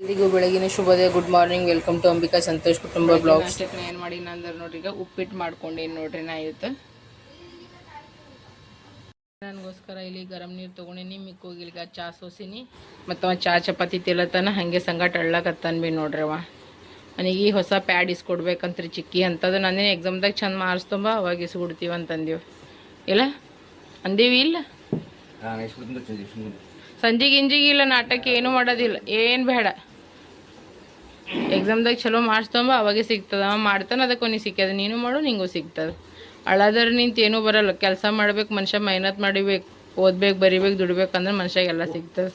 ಎಲ್ರಿಗೂ ಬೆಳಗಿನ ಶುಭೋದಯ good morning welcome to Ambika Santosh ಕುಟುಂಬ ಬ್ಲಾಗ್ ನಾಷ್ಟಕ್ಕೆ ಏನು ಮಾಡಿ ಅಂದ್ರೆ ನೋಡ್ರಿ ಈಗ ಉಪ್ಪಿಟ್ಟು ಮಾಡ್ಕೊಂಡೇನು ನೋಡ್ರಿ ನಾ ಇವತ್ತು. ನನಗೋಸ್ಕರ ಇಲ್ಲಿ ಗರಂ ನೀರು ತೊಗೊಂಡೇನಿ ಮಿಕ್ಕೋಗಿಲ್ಗ ಚಾ ಸೋಸಿನಿ ಮತ್ತು ಅವ ಚಾ ಚಪಾತಿ ತಿಲತನ ಹಾಗೆ ಸಂಗಟ ಅಳ್ಳಕತ್ತಾನ ಬಿ ನೋಡ್ರಿ ಅವ. ನನಗೆ ಈ ಹೊಸ ಪ್ಯಾಡ್ ಇಸ್ಕೊಡ್ಬೇಕಂತ್ರಿ ಚಿಕ್ಕಿ ಅಂತದು ನಾನೇನು ಎಕ್ಸಾಮ್ದಾಗ ಚಂದ ಮಾರ್ಕ್ಸ್ ತುಂಬ ಅವಾಗ ಇಸ್ಕೊಡ್ತೀವಿ ಅಂತಂದೀವಿ. ಇಲ್ಲ? ಅಂದೀವಿ ಇಲ್ಲ? ಸಂಜೆ ಗಿಂಜಿಗೆ ಇಲ್ಲ ನಾಟಕ ಏನು ಮಾಡೋದಿಲ್ಲ ಏನು ಬೇಡ. ಎಕ್ಸಾಮ್ದಾಗ ಚಲೋ ಮಾರ್ಕ್ಸ್ ತೊಂಬ ಅವಾಗೆ ಸಿಗ್ತದ. ಅವ ಮಾಡ್ತಾನೆ ಅದಕ್ಕೆ ಅವನಿಗೆ ಸಿಕ್ಕದ ನೀನು ಮಾಡು ನಿಂಗೂ ಸಿಗ್ತದೆ. ಅಳಾದ್ರೆ ನಿಂತ ಏನೂ ಬರಲ್ಲ. ಕೆಲಸ ಮಾಡ್ಬೇಕು ಮನುಷ್ಯ ಮೆಹನತ್ ಮಾಡಿಬೇಕು ಓದ್ಬೇಕು ಬರಿಬೇಕು ದುಡಿಬೇಕಂದ್ರೆ ಮನುಷ್ಯಾಗೆಲ್ಲ ಸಿಗ್ತದೆ.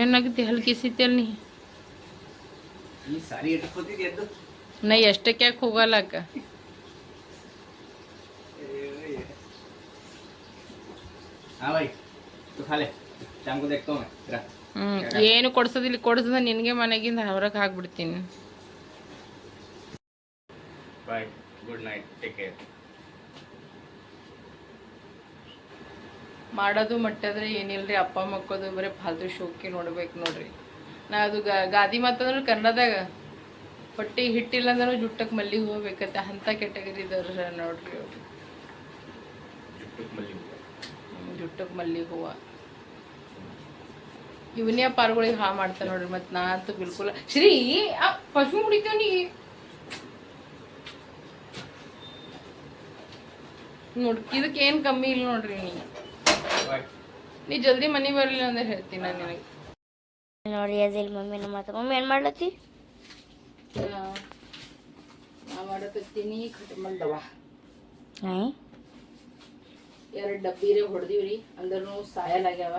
ಏನಾಗುತ್ತೆ ಹಲ್ಕಿಸಿತ್ತಲ್ ನೀ? ನಾ ಎಷ್ಟಕ್ಕೆ ಯಾಕೆ ಹೋಗಲ್ಲ ಅಕ್ಕ. हाँ ಏನು ಕೊಡ್ಸೋದಿಲ್ಲ ಕೊಡ್ಸದ ನಿನಗೆ ಮನೆಗಿಂದ ಹೊರಗೆ ಹಾಕ್ಬಿಡ್ತೀನಿ. Bye good night take care ಮಾಡೋದು ಮಟ್ಟದ್ರೆ ಏನಿಲ್ರಿ ಅಪ್ಪ ಮಕ್ಕೋದು ಬರೀ ಫಾಲ್ತು ಶೋಕಿ ನೋಡ್ಬೇಕು ನೋಡ್ರಿ. ನಾ ಅದು ಗಾದಿ ಮಾತಂದ್ರೆ ಕನ್ನಡದಾಗ ಹೊಟ್ಟೆ ಹಿಟ್ಟಿಲ್ಲ ಅಂದ್ರೆ ಜುಟ್ಟಕ್ಕೆ ಮಲ್ಲಿಗೆ ಹೋಗ್ಬೇಕತ್ತೆ ಅಂತ ಕೆಟಗರಿ ಇದಾರ ನೋಡ್ರಿ ಜುಟ್ಟಕ್ಕೆ ಮಲ್ಲಿಗೆ ಹೂವು. ಇವನೇ ಪಾರ್ಗಳಿಗೆ ಹಾ ಮಾಡ್ತಾನೆ ನೋಡ್ರಿ ಮತ್ತೆ ನಾ ಅಂತೂ ಬಿಲ್ಕುಲ್. ಶ್ರೀ ಆ ಪಶು ಮುಡಿತೇವ ನೀ? ನೋಡ್ ಇದಕ್ಕೆ ಏನು ಕಮ್ಮಿ ಇಲ್ಲ ನೋಡ್ರಿ ನೀ. ನೀ ಜಲ್ದಿ ಮನೆ ಬರಲಿಲ್ಲ ಅಂದ್ರೆ ಹೇಳ್ತೀನಿ ನಾನು ನಿನಗೆ. ನೋಡಿ ಅದಿಲ್ಲ ಮಮ್ಮಿ ಮಾತು ಮಮ್ಮಿ ಏನು ಮಾಡ್ಲತ್ತಿ? ನಾ ಮಾಡಕತ್ತೀನಿ ಕಟ್ಮಲ್ದವ ಹಾಂ ಎರಡು ಡಬ್ಬಿರೆ ಹೊಡೆದಿವ್ರಿ ಅಂದ್ರೂ ಸಾಯಲಾಗ್ಯಾವ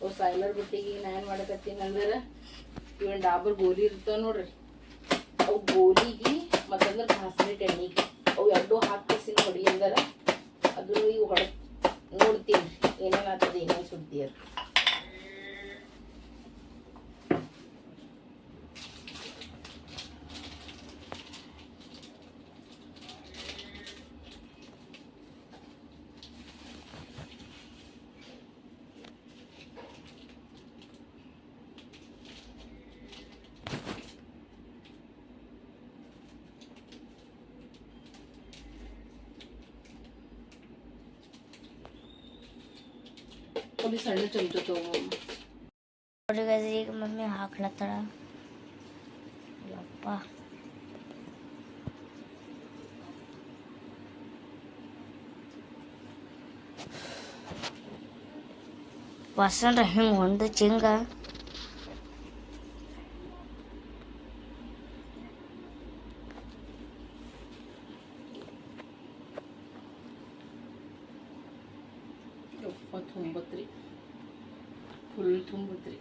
ಅವು ಸಾಯ್ಲರ್ ಬಿಟ್ಟಿಗೆ ನಾ ಏನು ಮಾಡಕತ್ತೀನಿ ಅಂದ್ರೆ ಇವನ್ ಡಾಬರ್ ಗೋಲಿ ಇರ್ತಾವ ನೋಡ್ರಿ. ಅವು ಗೋಲಿಗೆ ಮತ್ತಂದ್ರೆ ಕಾಸ್ಮೆಟ್ ಎಣ್ಣೆಗೆ ಅವು ಎರಡೂ ಹಾಕಿಸಿ ಹೊಡಿ ಅಂದ್ರೆ ಅದು ಈಗ ಹೊಡ ನೋಡ್ತೀನಿ ಏನೇನಾಗ್ತದೆ ಏನೇನು ಸುದ್ದಿ ಅದು ಅದು ಸಣ್ಣ ಚಮಚ ತಗೋ ನೋಡಿ ಗೈಸ್ ಈಗ ಮಮ್ಮಿ ಹಾಕ್ಲತ್ತಾಳ ಯಪ್ಪ ವಾಸನ ಹಿಂಗೆ ಒಂದು ಚಿಂಗ ಯಪ್ಪ ತುಂಬತ್ರಿ. ಫುಲ್ ತುಂಬತ್ರಿ.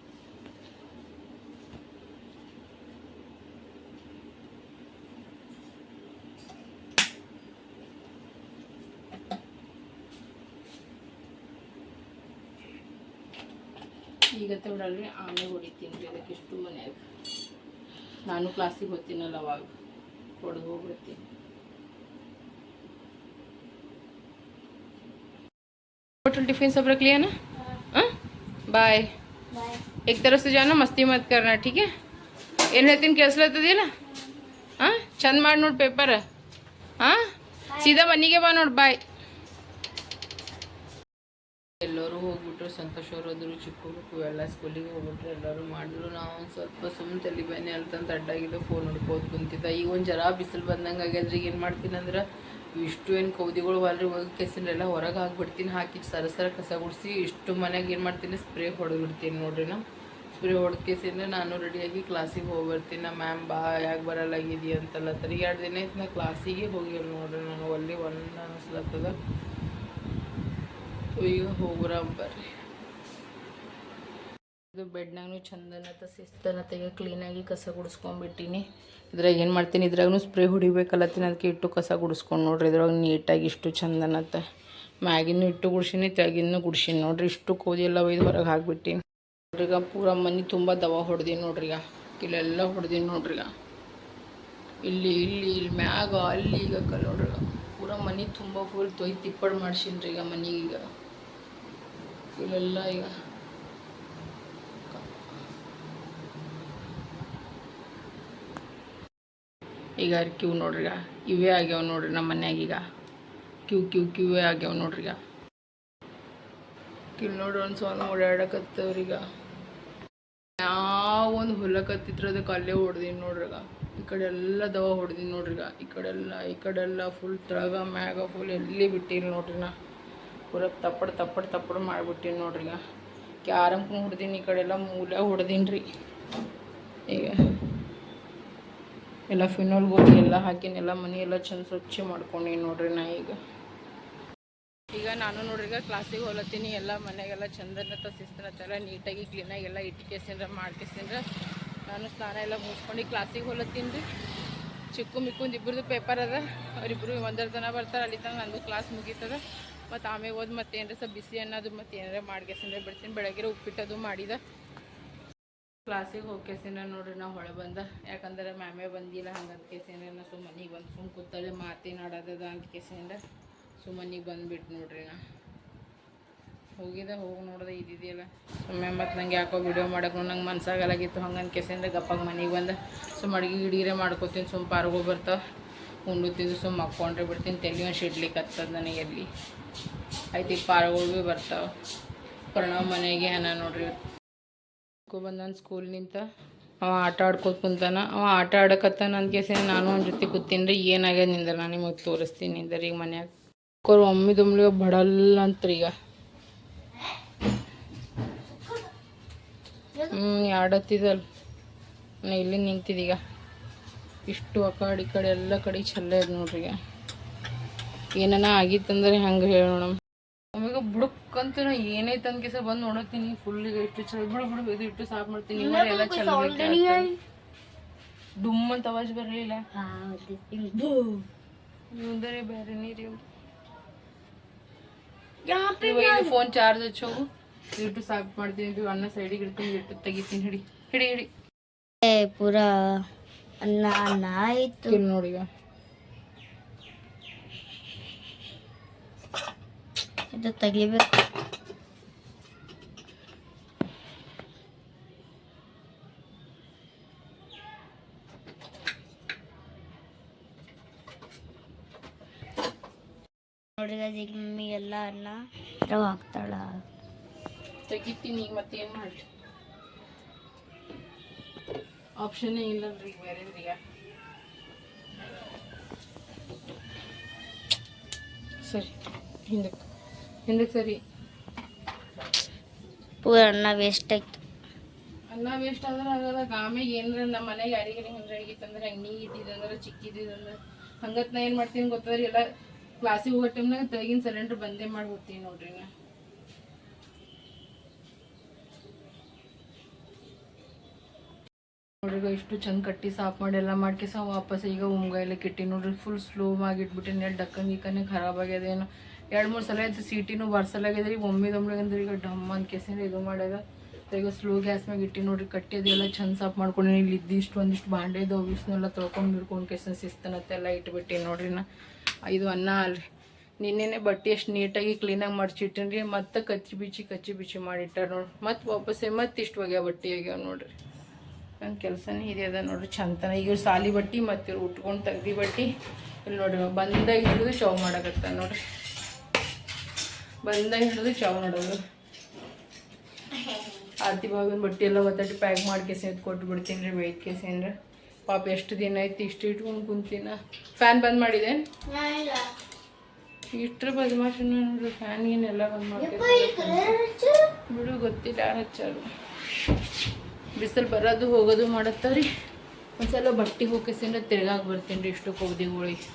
ಈಗ ಬಿಡಲ್ರಿ ಆಮೇಲೆ ಹೊಡಿತೀನಿ ರೀ ಅದಕ್ಕೆ ಇಷ್ಟು ಮನ್ಯಾಗ. ನಾನು ಕ್ಲಾಸಿಗೆ ಹೋಗ್ತೀನಲ್ಲ ಅವಾಗ. ಹೊಡೆದು ಹೋಗ್ಬಿಡ್ತೀನಿ. होटल टिफिन सब रख लिया ना हाँ बाय एक तरफ से जाना मस्ती मत करना ठीक है ಏನು ಹೇಳ್ತೀನಿ ಕೇಳಿಸ್ಲತ್ತದಿಲ್ಲ ಹಾಂ ಚಂದ ಮಾಡಿ ನೋಡಿ ಪೇಪರ್ ಹಾಂ ಸೀದಾ ಮನೆಗೆ ಬಾ ನೋಡಿ ಬಾಯ್ ಎಲ್ಲರೂ ಹೋಗ್ಬಿಟ್ರು ಸಂತೋಷ್ ಅವ್ರು ಹೋದ್ರು ಚಿಕ್ಕ ಎಲ್ಲ ಸ್ಕೂಲಿಗೆ ಹೋಗ್ಬಿಟ್ರು ಎಲ್ಲರೂ ಮಾಡಿದ್ರು ನಾವು ಒಂದು ಸ್ವಲ್ಪ ಸುಮ್ಮನೆ ತಲೆ ಬೇನೆ ಅಂತಂದು ಅಡ್ಡಾಗಿದ್ದು ಫೋನ್ ನೋಡ್ಕೋತ ಕುಂತಿದ್ದ ಈಗ ಒಂದು ಜರ ಬಿಸಿಲು ಬಂದಂಗೆ ಆಗ್ಯದ್ರಿ ಏನು ಮಾಡ್ತೀನಿ ಅಂದ್ರೆ ಇಷ್ಟು ಏನು ಕೌದಿಗಳು ಹೊಲ್ರಿ ಹೋಗಿ ಕೆಸಿನೆಲ್ಲ ಹೊರಗೆ ಹಾಕ್ಬಿಡ್ತೀನಿ, ಹಾಕಿ ಸರ ಸರ ಕಸ ಗುಡಿಸಿ, ಇಷ್ಟು ಮನೆಗೆ ಏನು ಮಾಡ್ತೀನಿ, ಸ್ಪ್ರೇ ಹೊಡೆದ್ಬಿಡ್ತೀನಿ ನೋಡ್ರಿ ನಾ. ಸ್ಪ್ರೇ ಹೊಡೆದ ಕೇಸಿಂದ ನಾನು ರೆಡಿಯಾಗಿ ಕ್ಲಾಸಿಗೆ ಹೋಗಿ ಬರ್ತೀನಿ ಮ್ಯಾಮ್ ಬಾ, ಯಾಕೆ ಬರಲ್ಲಾಗಿದಿ ಅಂತಲ್ಲ ತರಿ. ಎರಡು ದಿನ ಆಯ್ತು ನಾ ಕ್ಲಾಸಿಗೆ ಹೋಗಿಲ್ಲ ನೋಡ್ರಿ ನಾನು, ಅಲ್ಲಿ ಒಂದು ಅನಿಸ್ಲತ್ತದ. ಈಗ ಹೋಗ್ರ ಬರ್ರಿ. ಇದು ಬೆಡ್ನಾಗೂ ತla ಕ್ಲೀನ್ ಕ್ಲೀನಾಗಿ ಕಸ ಗುಡಿಸ್ಕೊಂಡ್ಬಿಟ್ಟಿನಿ. ಇದ್ರಾಗ ಏನು ಮಾಡ್ತೀನಿ? ಇದ್ರಾಗೂ ಸ್ಪ್ರೇ ಹೊಡಿಬೇಕಲ್ಲತ್ತೀನಿ ಅದಕ್ಕೆ ಇಟ್ಟು ಕಸ ಗುಡಿಸ್ಕೊಂಡು ನೋಡ್ರಿ. ಇದ್ರಾಗ ನೀಟಾಗಿ ಇಷ್ಟು ಚಂದನತ್ತ ಮ್ಯಾಗಿನೂ ಇಟ್ಟು ಗುಡ್ಸಿನಿ ತೆಗಿನೂ ಗುಡ್ಸಿನಿ ನೋಡ್ರಿ. ಇಷ್ಟು ಕೋದಿ ಎಲ್ಲ ಒಯ್ದು ಹೊರಗೆ ಹಾಕ್ಬಿಟ್ಟಿನಿ. ನೋಡ್ರಿ ಈಗ ಪೂರ ಮನೆ ತುಂಬ ದವ ಹೊಡೆದೀನಿ ನೋಡ್ರಿ ಈಗ. ಇಲ್ಲೆಲ್ಲ ಹೊಡೆದೀನಿ ನೋಡ್ರಿ ಈಗ. ಇಲ್ಲಿ ಇಲ್ಲಿ ಇಲ್ಲಿ ಮ್ಯಾಗ, ಅಲ್ಲಿ ಈಗ ನೋಡ್ರಿ ಪೂರ ಮನೆ ತುಂಬ ಫುಲ್ ತೊಯ್ ತಿಪ್ಪಡ್ ಮಾಡ್ಸಿನ್ರಿ ಈಗ ಮನೆಗೆ ಈಗ. ಇಲ್ಲೆಲ್ಲ ಈಗ ಈಗ ಕ್ಯೂ ನೋಡ್ರಿಗ ಇವೇ ಆಗ್ಯಾವ ನೋಡ್ರಿ ನಮ್ಮ ಮನ್ಯಾಗ ಈಗ. ಕ್ಯೂ ಕ್ಯೂ, ಕ್ಯೂವೇ ಆಗ್ಯಾವ ನೋಡ್ರಿಗ ಕಿಲ್ ನೋಡ್ರಿ ಒಂದು ಸೋನ ಓಡಾಡಕತ್ತವ್ರಿ ಈಗ. ಯಾವ ಒಂದು ಹೊಲಕತ್ತಿತ್ರ ಅದಕ್ಕೆ ಅಲ್ಲೇ ಹೊಡ್ದೀನಿ ನೋಡ್ರಿಗ ಈ ಕಡೆ ಎಲ್ಲ ದವ ಹೊಡ್ದೀನಿ ನೋಡ್ರಿಗ ಈ ಕಡೆ ಎಲ್ಲ, ಈ ಕಡೆ ಎಲ್ಲ ಫುಲ್ ತಳಗ, ಮ್ಯಾಗ ಫುಲ್ ಎಲ್ಲಿ ಬಿಟ್ಟಿಲ್ಲ ನೋಡ್ರಿ ನಾ. ಪೂರ ತಪ್ಪಡ್ ತಪ್ಪಡ್, ತಪ್ಪಡು ಮಾಡಿಬಿಟ್ಟಿನಿ ನೋಡ್ರಿಗ ಕ್ಯಾರಮ್ಗೂ ಹೊಡ್ದೀನಿ ಈ ಕಡೆ ಎಲ್ಲ ಮೂಲ ಹೊಡ್ದೀನಿ ರೀ ಈಗ. ಎಲ್ಲ ಫಿನೋಲ್ ಗೋಲಿ, ಎಲ್ಲ ಹಾಕಿನೆಲ್ಲ ಮನೆ, ಎಲ್ಲ ಚಂದ ಸ್ವಚ್ಛ ಮಾಡ್ಕೊಂಡೀನಿ ನೋಡ್ರಿ ನಾ ಈಗ. ಈಗ ನಾನು ನೋಡ್ರಿ, ಈಗ ಕ್ಲಾಸಿಗೆ ಹೋಲತ್ತೀನಿ, ಎಲ್ಲ ಮನೆಗೆಲ್ಲ ಚಂದನತ್ತ ಶಿಸ್ತನತ್ತೆಲ್ಲ ನೀಟಾಗಿ ಕ್ಲೀನಾಗಿ ಎಲ್ಲ ಇಟ್ಕೇಸಿಂದ್ರ, ಮಾಡ್ಕೇಸಿಂದ್ರ, ನಾನು ಸ್ನಾನ ಎಲ್ಲ ಮುಗಿಸ್ಕೊಂಡು ಕ್ಲಾಸಿಗೆ ಹೋಲತ್ತೀನಿ ರೀ. ಚಿಕ್ಕು ಮಿಕ್ಕುಂದು ಇಬ್ಬರದು ಪೇಪರ್ ಅದ ಅವರಿಬ್ಬರು ಒಂದರ ತನ ಬರ್ತಾರೆ, ಅಲ್ಲಿ ತನಕ ನನ್ನದು ಕ್ಲಾಸ್ ಮುಗೀತದ. ಮತ್ತು ಆಮೇಲೆ ಹೋದ್ ಮತ್ತೆ ಏನರ ಸ್ವಲ್ಪ ಬಿಸಿ ಅನ್ನೋದು ಮತ್ತು ಏನಾರ ಮಾಡ್ಕೇಸಿಂದ್ರೆ ಬಿಡ್ತೀನಿ. ಬೆಳಗ್ಗೆ ಉಪ್ಪಿಟ್ಟದು ಮಾಡಿದ. ಕ್ಲಾಸಿಗೆ ಹೋಗ್ಕೇಸಿನ ನೋಡ್ರಿ ನಾ ಹೊಳೆ ಬಂದ. ಯಾಕಂದ್ರೆ ಮ್ಯಾಮೇ ಬಂದಿಲ್ಲ, ಹಂಗದ ಕೇಸಿನ ಸುಮ್ಮನಿಗೆ ಬಂದು ಸುಮ್ಮ ಕೂತಲ್ಲಿ ಮಾತೇನಾಡೋದದ ಅಂತ ಸುಮ್ಮನೆ ಸುಮ್ಮನಿಗೆ ಬಂದ್ಬಿಟ್ಟು ನೋಡ್ರಿ ನಾ. ಹೋಗಿದ್ದೆ ಹೋಗಿ ನೋಡ್ದೆ ಇದ್ದಿದ್ದಿಲ್ಲ ಸುಮ್ಮನೆ ಮತ್ತು ನಂಗೆ ಯಾಕೋ ವಿಡಿಯೋ ಮಾಡಕ್ಕೆ ನಂಗೆ ಮನ್ಸಾಗಲಾಗಿತ್ತು. ಹಂಗಂತ ಕೇಸಿಂದ್ರೆ ಗಪ್ಪಾಗ ಮನೆಗೆ ಬಂದು. ಸುಮ್ಮ ಅಡುಗೆ ಗಿಡೀರೆ ಮಾಡ್ಕೊತೀನಿ ಸುಮ್ಮ ಪಾರ್ಗೋ ಬರ್ತಾವೆ ಉಂಡು ತಿಂದು ಸುಮ್ಮ ಹಾಕ್ಕೊಂಡ್ರೆ ಬಿಡ್ತೀನಿ. ತಲೆ ಶಿಡ್ಲಿಕ್ಕೆ ಹತ್ತದ ನನಗೆ ಅಲ್ಲಿ ಆಯ್ತು, ಈಗ ಪಾರ್ಗಳು ಭೀ ಬರ್ತಾವೆ. ಪ್ರಣವ್ ಮನೆಗೆ ಹಣ ನೋಡ್ರಿ ಬಂದಾನ ಸ್ಕೂಲ್ನಿಂದ ಅವ ಆಟ ಆಡ್ಕೋತ ಕುಂತಾನ. ಅವ ಆಟ ಆಡಕತ್ತಾನ ಅಂತ ಕೇಸಿ ನಾನು ಅವ್ನ ಜೊತೆ ಕೂತೀನಿ ಏನಾಗ್ಯದ ನಿಂದ್ರ ನಾನು ನಿಮಗೆ ತೋರಿಸ್ತೀನಿ ನಿಂದ್ರ ಈಗ ಮನ್ಯಾಗ. ಅವ್ರು ಒಮ್ಮೆ ದುಮ್ಲಿ ಬಡಲ್ಲ ಅಂತ್ರಿ ಈಗ. ಹ್ಞೂ ಆಡತ್ತಿದಲ್ ನಾ ಇಲ್ಲಿ ನಿಂತಿದೀಗ ಇಷ್ಟು ಆ ಕಡೆ ಈ ಕಡೆ ಎಲ್ಲ ಕಡೆ ನೋಡ್ರಿ ಈಗ. ಏನನ ಆಗಿತ್ತಂದ್ರೆ ಹೆಂಗೆ ಹೇಳೋಣ ಅಂತ ನಾ ಏನೈತೆ ಅಂತ ಕೆಸ ಬಂದು ನೋಡತ್ತೀನಿ. ಫುಲ್ ಈಗ ಇಷ್ಟು ಚಲೋ ಬಿಡು ಬಿಡು ಇದು ಇಟ್ಟು ಸಾಫ್ ಮಾಡ್ತೀನಿ. ಇವ್ರು ಎಲ್ಲ ಚಲೋ ಡುಮ್ ಅಂತ ಅವಾಜ್ ಬರಲಿಲ್ಲ. ಇವಂದರೆ ಬೇರೆ ನೀರು ಫೋನ್ ಚಾರ್ಜ್ ಹಚ್ಚೋಗು. ಇಟ್ಟು ಸಾಫ್ ಮಾಡ್ತೀನಿ. ಇದು ಅನ್ನ ಸೈಡಿಗೆ ಇಡ್ತೀನಿ. ಇಟ್ಟು ತೆಗಿತೀನಿ. ಹಿಡಿ. ಹಿಡಿ ಹಿಡಿ. ಏ ಪೂರ ಅನ್ನ ಅನ್ನ ಆಯ್ತು. ಇಲ್ಲಿ ನೋಡಿ ಈಗ. ಇದು ತೆಗಿಬೇಕು. guys, ಈಗ ಮಮ್ಮಿ ಎಲ್ಲ ಅನ್ನ ಇದ್ರಾಗ ಹಾಕ್ತಾಳ. ತೆಗಿತೀನಿ ಈಗ ಮತ್ತೆ ಏನು ಆಪ್ಷನ್ನೇ ಇಲ್ಲ ಇಲ್ಲಲ್ರಿ ಬೇರೆ ಈಗ ಸರಿ ಹಿಂದಕ್ಕೆ. ಹಿಂದಕ್ಕೆ ಸರಿ. ಪೂರ ಅನ್ನ ವೇಸ್ಟ್ ಆಯ್ತು. ಅನ್ನ ವೇಸ್ಟ್ ಆದ್ರೆ ಆಗಲ್ಲ ಆಮೇಲೆ ಏನಾರ ನಮ್ಮ ಮನೆಗೆ ಯಾರಿಗೆ ಹಿಂಗೆ ಅಡಿಗಿತ್ತಂದ್ರೆ ಹಂಗೆ ನೀ ಇದ್ದಿದ್ದಂದ್ರೆ ಚಿಕ್ಕಿದ್ದಿದ್ದಂದ್ರೆ ಹಂಗತ್ ನಾ ಏನು ಮಾಡ್ತೀನಿ ಗೊತ್ತದ್ರಿ ಎಲ್ಲ ಕ್ಲಾಸಿಗೆ ಹೋಗೋ ಟೈಮ್ನಾಗ ತೆಗಿನ ಸಿಲಿಂಡ್ರ್ ಬಂದೇ ಮಾಡಿ ಹೋಗ್ತೀನಿ ನೋಡ್ರಿ ನಾ. ನೋಡ್ರಿ ಈಗ ಇಷ್ಟು ಚಂದ ಕಟ್ಟಿ ಸಾಫ್ ಮಾಡಿ ಎಲ್ಲ ಮಾಡ್ಕೇಸ ವಾಪಸ್ ಈಗ ಉಮ್ಗಾಯಿಲೆ ಕಿಟ್ಟಿ ನೋಡ್ರಿ ಫುಲ್ ಸ್ಲೋ ಆಗಿ ಇಟ್ಬಿಟ್ಟಿನಿ ಡಕ್ಕನ್ ಗಿಕ್ಕನೆ ಖರಾಬ್ ಆಗ್ಯದೇನು ಎರಡು ಮೂರು ಸಲ ಆಯ್ತು ಸೀಟಿನೂ ಬರ್ಸಲಾಗಿದೆ ಒಮ್ಮೆ ಅಂದ್ರೆ ಈಗ ಡಮ್ ಅಂತ ಕೇಸಿಂದ ಇದು ಮಾಡ್ಯದ ಈಗ ಸ್ಲೋ ಗ್ಯಾಸ್ ಮ್ಯಾಗ ಇಟ್ಟಿ ನೋಡ್ರಿ, ಕಟ್ಟಿ ಅದೆಲ್ಲ ಚಂದ ಸಾಫ್ ಮಾಡ್ಕೊಂಡು ಇಲ್ಲಿ ಇದ್ದಿಷ್ಟು ಒಂದಿಷ್ಟು ಬಾಂಡೆ ಇದಾವೆ ಇಷ್ಟನ್ನೆಲ್ಲ ತೊಳ್ಕೊಂಡು ಬಿಡ್ಕೊಂಡು ಕೇಸಿನ ಸಿಸ್ತನತ್ತೆಲ್ಲ ಇಟ್ಬಿಟ್ಟಿನಿ ನೋಡ್ರಿ ನಾ. ಇದು ಅನ್ನ ಅಲ್ರಿ ನಿನ್ನೆನೆ ಬಟ್ಟೆ ಎಷ್ಟು ನೀಟಾಗಿ ಕ್ಲೀನಾಗಿ ಮಡ್ಚಿಟ್ಟಿನಿ ರೀ ಮತ್ತೆ ಕಚ್ಚಿ ಬಿಚ್ಚಿ ಕಚ್ಚಿ ಬಿಚ್ಚಿ ಮಾಡಿಟ್ಟಾರ ನೋಡ್ರಿ. ಮತ್ತೆ ವಾಪಸ್ಸೇ ಮತ್ತೆ ಇಷ್ಟು ಹೋಗ್ಯಾವ ಬಟ್ಟೆ ಆಗ್ಯಾವ ನೋಡ್ರಿ. ನನ್ನ ಕೆಲಸನೇ ಇದೆ ಅದ ನೋಡ್ರಿ, ಚಂದನ. ಈಗ ಸಾಲಿ ಬಟ್ಟೆ ಮತ್ತು ಉಟ್ಕೊಂಡು ತೆಗ್ದು ಬಟ್ಟೆ. ಇಲ್ಲಿ ನೋಡ್ರಿ, ಬಂದಾಗ ಹಿಡಿದು ಶೋ ಮಾಡಕತ್ತ ನೋಡ್ರಿ. ಬಂದಾಗ ಹಿಡಿದು ಚಾವ್ ಮಾಡೋದು. ಆರ್ತಿ ಬಾಗಿನ ಬಟ್ಟೆ ಎಲ್ಲ ಒತ್ತಟ್ಟು ಪ್ಯಾಕ್ ಮಾಡಿ ಕೆಸೆ ಕೊಟ್ಟು ಬಿಡ್ತೀನಿ ರೀ ಕೆಸೇನ್ರಿ ಪಾಪ ಎಷ್ಟು ದಿನ ಆಯ್ತು ಇಷ್ಟು ಇಟ್ಕೊಂಡು ಕುಂತೀನ. ಫ್ಯಾನ್ ಬಂದ್ ಮಾಡಿದೆ? ಇಷ್ಟ್ರ ಬದಮಾಶ್ ನೋಡ್ರಿ ಫ್ಯಾನ್ ಏನೆಲ್ಲ ಬಂದ್ ಮಾಡ್ತೀನಿ ಬಿಡು ಗೊತ್ತಿಲ್ಲ ಯಾರು ಹಚ್ಚಾರು. ಬಿಸಿಲು ಬರೋದು ಹೋಗೋದು ಮಾಡತ್ತವ್ರಿ ಒಂದ್ಸಲ ಬಟ್ಟೆ ಹೋಗಿಸ್ ತಿರ್ಗಾಕ್ ಬರ್ತೀನಿ ರೀ ಇಷ್ಟು ಕೌದಿಗಳಿಗೆ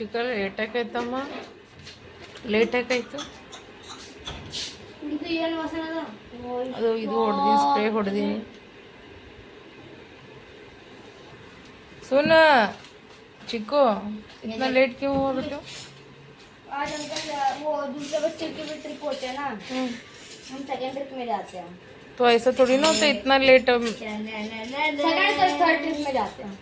ಚಿಕನ್ ಏಟಕ್ಕೆ ಆಯ್ತಮ್ಮ? ಲೇಟಾಗಿ ಆಯಿತು? ಅದು? ಇದು ಹೊಡೆದೀನಿ ಸ್ಪ್ರೇ ಹೊಡೆದೀನಿ. सोना चिको इतना लेट क्यों हुआ बेटो आज अंकल वो दूसरे बच्चे की भी ट्रिप होते हैं ना हम सेकंड ट्रिप में जाते हैं तो ऐसा थोड़ी ना होता इतना लेट हम सेकंड तो थर्ड ट्रिप में जाते हैं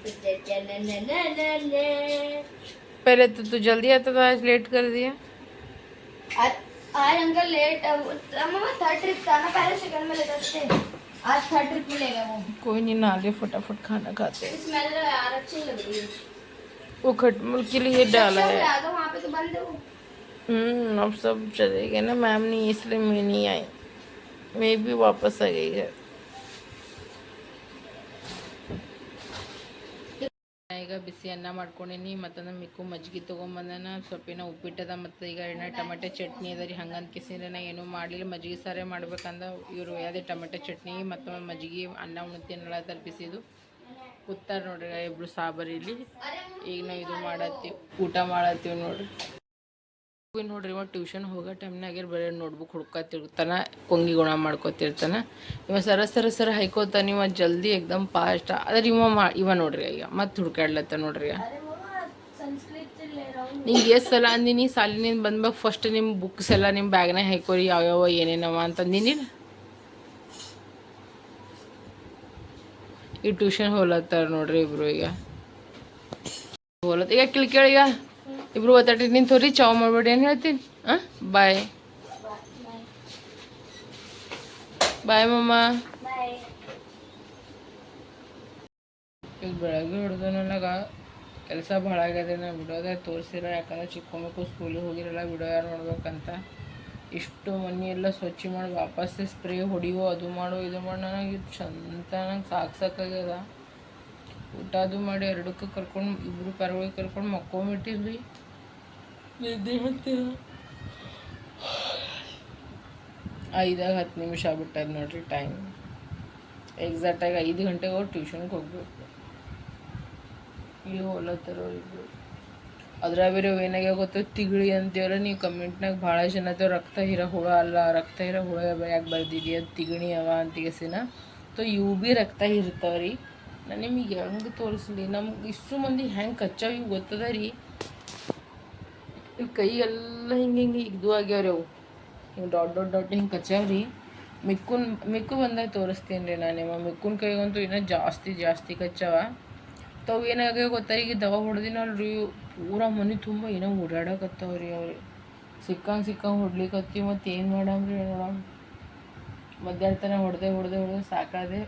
पहले तो तू जल्दी आता था आज लेट कर दिया। आज आज uncle late mama third trip था ना पहले सेकंड में लेते थे। आज थर्ड ट्रिप मिलेगा वो। कोई नहीं नाले फटाफट खाना खाते हैं। स्मेल यार अच्छी लग रही है। वो खटमल के लिए डाला है। वहाँ पे तो बंद है वो। हम्म अब सब चले गए ना मैम नहीं इसलिए मैं नहीं आई। मैं भी वापस आ गई घर ಈಗ ಬಿಸಿ ಅನ್ನ ಮಾಡ್ಕೊಂಡೀನಿ ಮತ್ತು ನಮ್ಮ ಮಿಕ್ಕು ಮಜ್ಜಿಗೆ ತೊಗೊಂಬಂದನ ಸೊಪ್ಪಿನ ಉಪ್ಪಿಟ್ಟದ ಮತ್ತು ಈಗ ಏನ ಟೊಮೆಟೊ ಚಟ್ನಿ ಅದ ರೀ. ಹಂಗಂತ ಕಿಸಿನ ಏನೂ ಮಾಡಲಿಲ್ಲ. ಮಜ್ಜಿಗೆ ಸಾರೇ ಮಾಡ್ಬೇಕಂದ ಇವರು ಯಾವುದೇ ಟೊಮೆಟೊ ಚಟ್ನಿ ಮತ್ತು ಮಜ್ಜಿಗೆ ಅನ್ನ ಉಣ್ತೀನಿ ಬಿಸಿದು ಕೂತಾರೆ ನೋಡ್ರಿ, ಇಬ್ರು ಸಾಬರಿಲಿ ಈಗ ನಾವು ಇದು ಮಾಡತ್ತೀವಿ. ಊಟ ಮಾಡತ್ತೀವಿ ನೋಡ್ರಿ. ನೋಡ್ರಿ ಇವ ಟ್ಯೂಷನ್ ಹೋಗೋ ಟೈಮ್ನಾಗೆ ಬರೀ ನೋಟ್ಬುಕ್ ಹುಡ್ಕೋತಿರ್ತಾನೆ, ಕೊಂಗಿ ಗುಣ ಮಾಡ್ಕೊತಿರ್ತಾನ. ಇವ ಸರ ಸರ ಸರ ಹೈಕೋತಾನ ಇವ ಜಲ್ದಿ ಎಕ್ದಮ್ ಫಾಸ್ಟ್ ಆದ್ರೆ ಇವ ಮಾ, ಇವ ನೋಡ್ರಿ ಈಗ ಮತ್ತೆ ಹುಡ್ಕಾಡ್ಲತ್ತ ನೋಡ್ರಿ ನಿಂಗೆ ಎಷ್ಟು ಸಲ ಅಂದಿನಿ, ಸಾಲಿನಿಂದ ಬಂದ್ಬೇಕು ಫಸ್ಟ್ ನಿಮ್ಮ ಬುಕ್ಸ್ ಎಲ್ಲ ನಿಮ್ಮ ಬ್ಯಾಗ್ನಾಗ ಯಾವ ಯಾವ್ಯಾವ ಏನೇನವ ಅಂತಂದಿನಿ ಈ ಟ್ಯೂಷನ್ ಹೋಲತ್ತಾರ ನೋಡ್ರಿ ಇಬ್ರು ಈಗ. ಹೋಲತ್ತ ಈಗ ಕೇಳಿ ಕೇಳಿ ಈಗ. ಇಬ್ರು ಒತ್ತಾಟಿ ನಿಂತವ್ರಿ ಚಾವ್ ಮಾಡ್ಬೇಡಿ ಏನು ಹೇಳ್ತೀನಿ? ಹಾಂ ಬಾಯ್ ಬಾಯ್ ಮಮ್ಮ ಇದು ಬೆಳಗ್ಗೆ ಹಿಡ್ದು ನನಗೆ ಕೆಲಸ ಭಾಳ ಆಗ್ಯದ ನಾ ವಿಡಿಯೋದಾಗ ತೋರಿಸಿರ, ಯಾಕಂದ್ರೆ ಚಿಕ್ಕ ಸ್ಕೂಲಿಗೆ ಹೋಗಿರಲ್ಲ ವಿಡಿಯೋ ಯಾರು ನೋಡ್ಬೇಕಂತ. ಇಷ್ಟು ಮನೆ ಎಲ್ಲ ಸ್ವಚ್ಛ ಮಾಡಿ ವಾಪಸ್ ಸ್ಪ್ರೇ ಹೊಡಿಯೋ, ಅದು ಮಾಡೋ, ಇದು ಮಾಡೋ, ನನಗೆ ಇದು ಚಂದ, ನಂಗೆ ಸಾಕು ಸಾಕಾಗ್ಯದ. ಊಟ ಅದು ಮಾಡಿ ಎರಡಕ್ಕೂ ಕರ್ಕೊಂಡು ಇಬ್ಬರು ಪರವಾಗಿ ಕರ್ಕೊಂಡು ಮಕ್ಕೊಂಬಿಟ್ಟಿದ್ರಿ ನಿದ್ದೆ ಹತ್ತಿರ ಐದಾಗ ಹತ್ತು ನಿಮಿಷ ಆಗ್ಬಿಟ್ಟದ ನೋಡ್ರಿ ಟೈಮ್ ಎಕ್ಸಾಕ್ಟಾಗಿ ಐದು ಗಂಟೆಗೆ ಅವ್ರು ಟ್ಯೂಷನ್ಗೆ ಹೋಗ್ಬೇಕು. ಇಲ್ಲಿ ಹೋಲತ್ತಾರ ಇಬ್ರು. ಅದ್ರಾಗ ಬೇರೆ ಏನಾಗ್ಯಾವ ಗೊತ್ತು ತಿಗಳಿ ಅಂತೀವಲ್ಲ ನೀವು ಕಮೆಂಟ್ನಾಗ ಭಾಳ ಜನ ಅದೇವ್ ರಕ್ತ ಹೀರ ಹುಳ ಅಲ್ಲ ರಕ್ತ ಹೀರ ಹುಳ ಯಾಕೆ ಬರ್ದಿರಿ ಅದು ತಿಗಣಿ ಅವ ಅಂತಿಗೆಸಿನ ತೊ ಇವು ಭೀ ರಕ್ತ ಹೀರ್ತಾವ್ರಿ. ನಾನು ನಿಮಗೆ ಹೆಂಗೆ ತೋರಿಸ್ಲಿ. ನಮ್ಗೆ ಇಷ್ಟು ಮಂದಿ ಹೆಂಗೆ ಕಚ್ಚಾವ ಗೊತ್ತದ ರೀ? ಇಲ್ಲಿ ಕೈ ಎಲ್ಲ ಹಿಂಗೆ ಹಿಂಗೆ ಇದು ಆಗ್ಯಾವ್ರಿ ಅವು. ಹಿಂಗೆ ಡಾಟ್ ಡಾಟ್ ಡಾಟ್ ಹಿಂಗೆ ಕಚ್ಚಾವ್ರಿ ಮಿಕ್ಕುನ್, ಮಿಕ್ಕು ಬಂದಾಗ ತೋರಿಸ್ತೀನಿ ರೀ ನಾನು ನಿಮ್ಮ ಮಿಕ್ಕುನ ಕೈಗಂತೂ ಇನ್ನೂ ಜಾಸ್ತಿ ಜಾಸ್ತಿ ಕಚ್ಚಾವ. ತಾವು ಏನಾಗ್ಯಾವ ಗೊತ್ತಾ ಈಗ ದವಾ ಹೊಡೆದಿನಲ್ರಿ ಪೂರ ಮನೆ ತುಂಬ ಏನೋ ಓಡಾಡಕತ್ತಾವ್ರಿ ಅವ್ರಿ. ಸಿಕ್ಕಂಗೆ ಸಿಕ್ಕಂಗೆ ಹೊಡ್ಲಿಕತ್ತೀವಿ ಮತ್ತು ಏನು ಮಾಡಮ್ರಿ ನೋಡಮ್. ಮಧ್ಯಾಹ್ನ ತನಕ ಹೊಡೆದೆ ಹೊಡೆದೆ ಹೊಡೆದೆ ಸಾಕಾದೆ.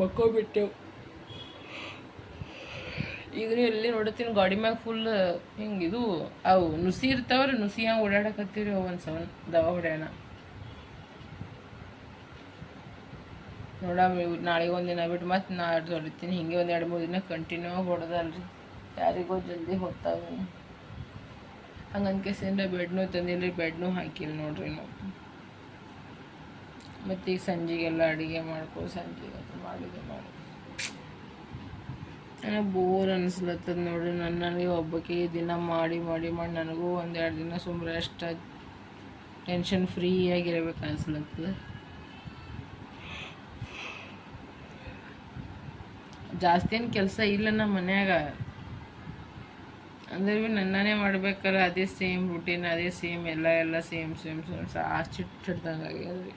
ಮಕ್ಕೋಬಿಟ್ಟೆವು ಈಗ ರೀ ಎಲ್ಲಿ ನೋಡತ್ತೀನಿ, ಗಾಡಿ ಮ್ಯಾಗ ಫುಲ್ ಹಿಂಗೆ ಇದು, ಅವು ನುಸಿ ಇರ್ತಾವ್ರಿ ನುಸಿ ಹಂಗೆ ಓಡಾಡಕತ್ತೀವಿ ಅವು ಒಂದು ಸವನ್ ದವಾ ಹೊಡ್ಯಾಣ ನೋಡ ನಾಳೆ ನಾಳೆಗೆ ಒಂದು ದಿನ ಬಿಟ್ಟು ಮತ್ತೆ ನಾಡ್ದು ಹೊಡಿತೀನಿ, ಹಿಂಗೆ ಒಂದು ಎರಡು ಮೂರು ದಿನ ಕಂಟಿನ್ಯೂ ಆಗಿ ಹೊಡೆದಲ್ರಿ. ಯಾರಿಗೋ ಜಲ್ದಿ ಹೊತ್ತಾವೆ ಹಂಗಂತ ಕೇಸಿಂದ ಬೆಡ್ನೂ ತಂದಿಲ್ಲ ಬೆಡ್ನೂ ಹಾಕಿಲ್ಲ ನೋಡ್ರಿ ನಾವು ಮತ್ತು ಈಗ ಸಂಜೆಗೆಲ್ಲ ಅಡುಗೆ ಮಾಡ್ಕೊ, ಸಂಜೆಗೆ ಮಾಡಿದೆ ಮಾಡಿ. ಬೋರ್ ಅನಿಸ್ಲತ್ತದ ನೋಡ್ರಿ. ನನ್ನ ನನಗೆ ಒಬ್ಬಕ್ಕೆ ದಿನ ಮಾಡಿ ಮಾಡಿ ಮಾಡಿ ನನಗೂ ಒಂದೆರಡು ದಿನ ಸುಮ್ಮನೆ ಅಷ್ಟು ಟೆನ್ಷನ್ ಫ್ರೀ ಆಗಿರ್ಬೇಕು ಅನ್ಸ್ಲತ್ತದ. ಜಾಸ್ತಿ ಏನು ಕೆಲಸ ಇಲ್ಲ ನಮ್ಮ ಮನ್ಯಾಗ. ಅಂದ್ರೆ ಭೀ ನನ್ನನೇ ಮಾಡ್ಬೇಕಲ್ಲ ಅದೇ ಸೇಮ್ ರುಟೀನ್ ಅದೇ ಸೇಮ್ ಎಲ್ಲ ಎಲ್ಲ ಸೇಮ್ ಸೇಮ್ ಸೇಮ್ ಚಿಟ್ ಚಿಟ್ದಂಗೆ ಆಗ್ಯದ್ರಿ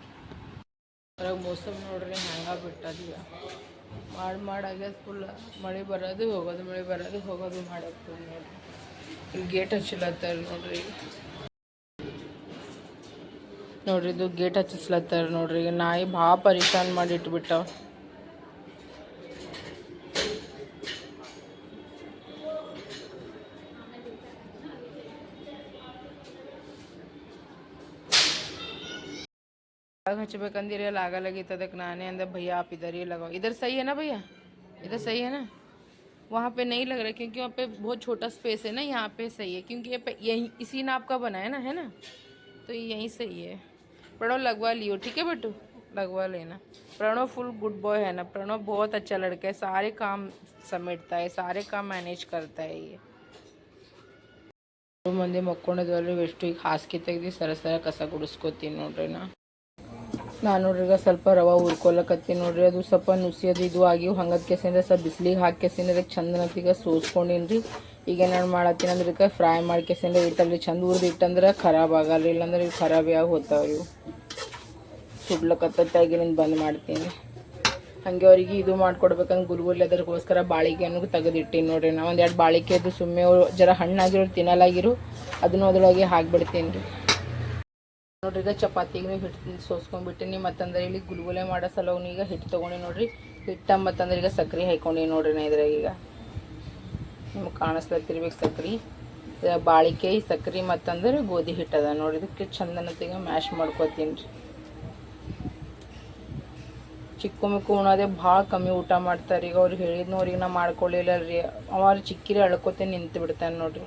ಹೊರಗೆ ಮೋಸಮ್ ನೋಡ್ರಿ, ಹಂಗ ಬಿಟ್ಟದ ಮಾಡಿ ಮಾಡಾಗ್ಯದ ಫುಲ್ ಮಳೆ ಬರೋದು, ಹೋಗೋದು, ಮಳೆ ಬರೋದು, ಹೋಗೋದು ಮಾಡಕ್ಕೆ ನೋಡಿರಿ ಗೇಟ್ ಹಚ್ಚಲತ್ತಾರ ನೋಡ್ರಿ. ನೋಡ್ರಿ ಇದು ಗೇಟ್ ಹಚ್ಚಿಸ್ಲತ್ತಾರ ನೋಡ್ರಿ. ನಾಯಿ ಭಾಳ ಪರಿಶಾನ್ ಮಾಡಿ ಇಟ್ಬಿಟ್ಟಾವ. ಹಚ್ಬೇಕಂದಿರಿ ಆಗ ಅದಕ್ಕೆ ನಾನೇ अंदर भैया आप इधर ही लगाओ। इधर सही है ना भैया? इधर सही है ना? वहाँ पे नहीं लग रहा क्योंकि वहाँ पे बहुत छोटा स्पेस है ना, यहाँ पे सही है, क्योंकि ये यही, इसी नाप का बना है ना है ना? तो यही यहीं सही है। प्रणव, लगवा लियो, ठीक है बेटू? लगवा लेना। प्रणव फुल गुड बॉय है ना? प्रणव बहुत अच्छा लड़का है, सारे काम समेटता है, सारे काम मैनेज करता है ये। मंदिर ಮಕ್ಕೊಂಡಿದ್ವಲ್ರಿ ಎಷ್ಟು ಈಗ ಹಾಸಿಗೆ ತೆಗೆದು सरसरा कसा ಕಸ ಗುಡಿಸ್ಕೋತೀನಿ ನೋಡ್ರಿ ನಾ ನಾನು ನೋಡ್ರಿ, ಈಗ ಸ್ವಲ್ಪ ರವೆ ಹುರ್ಕೊಳಕತ್ತೀನಿ ನೋಡ್ರಿ, ಅದು ಸ್ವಲ್ಪ ನುಸಿಯೋದು ಇದು ಆಗಿ ಹಂಗದ ಕೆಸಿಂದ್ರೆ ಸ್ವಲ್ಪ ಬಿಸಿಲಿಗೆ ಹಾಕಿ ಅದಕ್ಕೆ ಚಂದ ಈಗ ಸೋಸ್ಕೊಂಡಿನಿ ರೀ ಈಗ ಏನಾರು ಮಾಡತ್ತೀನಿ ಅಂದ್ರೆ ಈಗ ಫ್ರೈ ಮಾಡಿ ಕೆಸಿಂದ ಇಟ್ಟಲ್ರಿ ಚಂದ ಉರ್ದು ಇಟ್ಟಂದ್ರೆ ಖರಾಬ್ ಆಗಲ್ಲ ಇಲ್ಲಾಂದ್ರೆ ಇವು ಖರಾಬಿ ಆಗಿ ಹೋಗ್ತಾವೆ ಇವು. ಸುಡ್ಲಕತ್ತೈತೆ ಆಗಿನಿಂದ ಬಂದ್ ಮಾಡ್ತೀನಿ. ಹಾಗೆ ಅವ್ರಿಗೆ ಇದು ಮಾಡ್ಕೊಡ್ಬೇಕಂದ್ರೆ ಗುಲ್ಗುಲ್ ಅದಕ್ಕೋಸ್ಕರ ಬಾಳಿಕೆಯನ್ನು ತೆಗೆದಿಟ್ಟಿನಿ ನೋಡ್ರಿ ನಾ ಒಂದು ಎರಡು ಬಾಳಿಕೆ ಅದು ಸುಮ್ಮನೆ ಜರ ಹಣ್ಣಾಗಿರೋ ತಿನ್ನಲಾಗಿರು, ಅದನ್ನು ಅದರೊಳಗೆ ಹಾಕ್ಬಿಡ್ತೀನಿ ರೀ ನೋಡ್ರಿ, ಈಗ ಚಪಾತಿಗೆ ಹಿಟ್ಟು ಸೋಸ್ಕೊಂಡ್ಬಿಟ್ಟಿನಿ ಮತ್ತಂದ್ರೆ ಇಲ್ಲಿ ಗುಲ್ಗುಲೆ ಮಾಡೋ ಸಲವನು ಈಗ ಹಿಟ್ಟು ತೊಗೊಂಡಿ ನೋಡ್ರಿ. ಹಿಟ್ಟ ಮತ್ತಂದ್ರೆ ಈಗ ಸಕ್ರೆ ಹಾಕ್ಕೊಂಡು ನೋಡ್ರಿ ನಾ ಇದ್ರಾಗ ಈಗ. ನಿಮ್ಗೆ ಕಾಣಿಸ್ಲತ್ತಿರ್ಬೇಕು ಸಕ್ರೆ. ಇದು ಬಾಳಿಕೆ, ಸಕ್ರೆ ಮತ್ತಂದ್ರೆ ಗೋಧಿ ಹಿಟ್ಟದ ನೋಡಿ ಇದಕ್ಕೆ ಚಂದನತೆಗೆ ಮ್ಯಾಶ್ ಮಾಡ್ಕೋತೀನಿ ರೀ. ಚಿಕ್ಕ ಮಕ್ಕು ಉಣೋದೇ ಭಾಳ ಕಮ್ಮಿ ಊಟ ಮಾಡ್ತಾರೆ ಈಗ ಅವ್ರಿಗೆ ಹೇಳಿದ್ನು ಅವ್ರಿಗೆ ನಾ ಮಾಡ್ಕೊಳ್ಳಿಲ್ಲ ರೀ ಅವ್ರು ಚಿಕ್ಕಿರಿ ಅಳ್ಕೊತೀನಿ ನಿಂತು ಬಿಡ್ತಾನೆ ನೋಡ್ರಿ.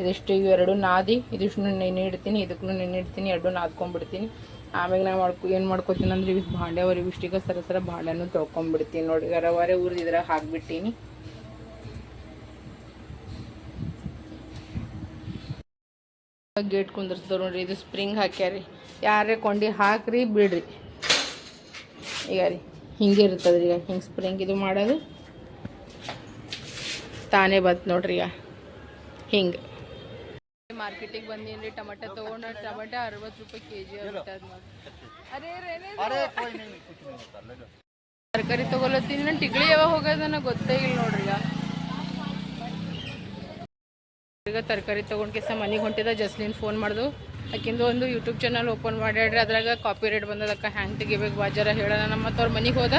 ಇದಿಷ್ಟು ಇವು ಎರಡು ನಾದಿ, ಇದಿಷ್ಟು ನೆನೆ ಇಡ್ತೀನಿ ಇದಕ್ಕೂ ನೆನೆ ಇಡ್ತೀನಿ, ಎರಡು ನಾದ್ಕೊಂಡ್ಬಿಡ್ತೀನಿ ಆಮೇಲೆ ನಾ ಮಾಡ್ಕೊ, ಏನು ಮಾಡ್ಕೊತೀನಿ ಅಂದ್ರೆ ಇವು ಭಾಂಡೆ ಅವ್ರು ಇವಿಷ್ಟೀಗ ಸರ ಸರ ಭಾಂಡೆನೂ ತೊಳ್ಕೊಂಡ್ಬಿಡ್ತೀನಿ ನೋಡಿ. ಗರವಾರೆ ಊರ್ದು ಇದ್ರಾಗ ಹಾಕ್ಬಿಟ್ಟಿನಿ. ಗೇಟ್ ಕುಂದಿರ್ಸ್ದವ್ರು ನೋಡ್ರಿ, ಇದು ಸ್ಪ್ರಿಂಗ್ ಹಾಕ್ಯಾರಿ. ಯಾರೇ ಕೊಂಡಿ ಹಾಕ್ರಿ, ಬಿಡ್ರಿ. ಈಗ ರೀ, ಹಿಂಗೆ ಇರ್ತದೆ ಈಗ ಹಿಂಗೆ ಸ್ಪ್ರಿಂಗ್ ಇದು ಮಾಡೋದು. ತಾನೇ ಬಂತು ನೋಡ್ರಿ ಈಗ ಹಿಂಗೆ. ಮಾರ್ಕೆಟಿಗೆ ಬಂದೀನಿ ಟಮಾಟ ತೊಗೊಂಡು ಟೊಮೆಟೊ ಅರವತ್ತು ರೂಪಾಯಿ ಕೆ ಜಿ ಅರೆ ತರಕಾರಿ ತೊಗೊಲತ್ತೀನಿ ನಾನು ಟಿಕ್ಳಿ ಯಾವಾಗ ಹೋಗೋದನ್ನ ಗೊತ್ತೇ ಇಲ್ಲ ನೋಡ್ರಿ ಈಗ. ತರಕಾರಿ ತೊಗೊಂಡು ಕೆಸ ಮನೆಗೆ ಹೊಂಟಿದ ಜಸ್ಲಿನ್ ಫೋನ್ ಮಾಡ್ದು. ಆಕಿಂದು ಒಂದು ಯೂಟ್ಯೂಬ್ ಚಾನಲ್ ಓಪನ್ ಮಾಡ್ಯಾಡ್ರಿ ಅದ್ರಾಗ ಕಾಪಿ ರೇಟ್ ಬಂದದಕ್ಕ ಹ್ಯಾಂಗೆ ತೆಗಿಬೇಕು ಬಾಜಾರ ಹೇಳೋಣ. ನಮ್ಮ ಮತ್ತು ಅವ್ರ ಮನೆಗೆ ಹೋದ.